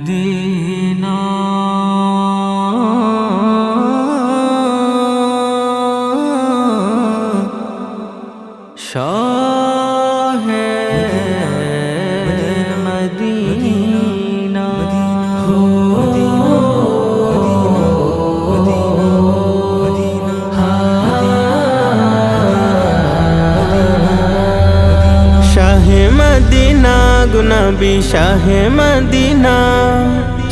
Medina. শাহে Medina. শাহে শাহে Medina.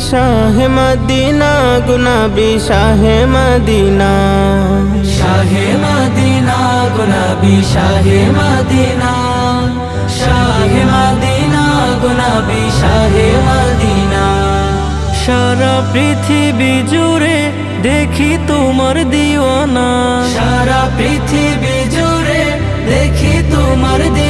শাহে Medina গুনাবি শাহে Medina. শাহে Medina গুনাবি শাহে Medina. শাহে Medina গুনাবি শাহে Medina. সারা পৃথিবী জুড়ে দেখি তোমার দিওয়ানা। সারা পৃথিবী জুড়ে দেখি তোমার দিওয়ানা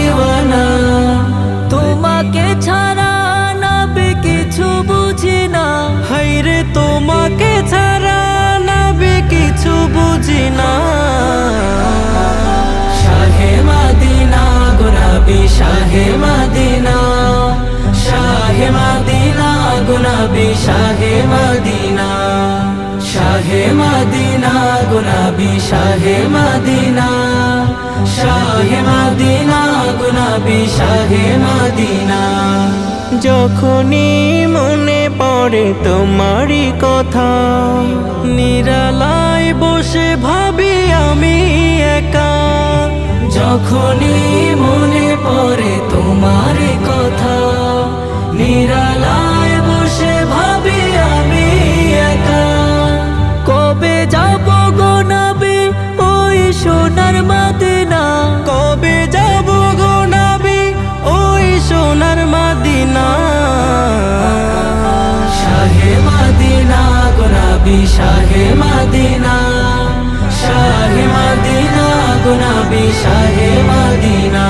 গুনাবি শাহে মাদিনা শাহে মাদিনা গুনাবি শাহে মাদিনা শাহে মাদিনা গুনাবি শাহে মাদিনা। যখনই মনে পড়ে তোমারই কথা, নিরালায় বসে ভাবি আমি একা। যখনই গুনাবি শাহে মাদিনা শাহে মাদিনা গুনাবি শাহে মাদিনা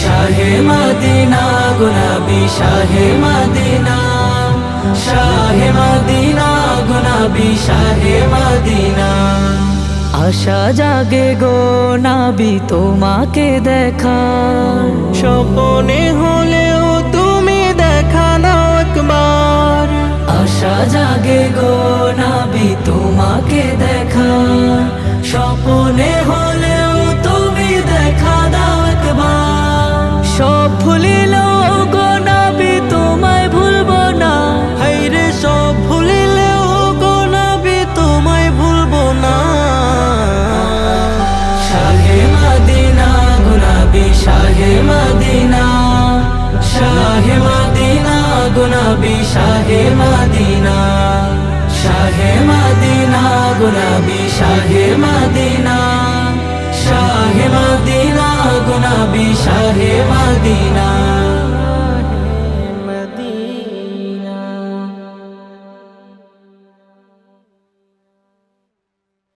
শাহে মাদিনা গুনাবি শাহে মাদিনা শাহে মাদিনা গুনাবি শাহে মাদিনা। আশা জাগে গো নাবি, তোমাকে দেখা, স্বপনে হলেও নাবি তোমাকে দেখা গুনাবি শাহে মাদিনা শাহে মাদিনা গুনাবি শাহে মদিনা।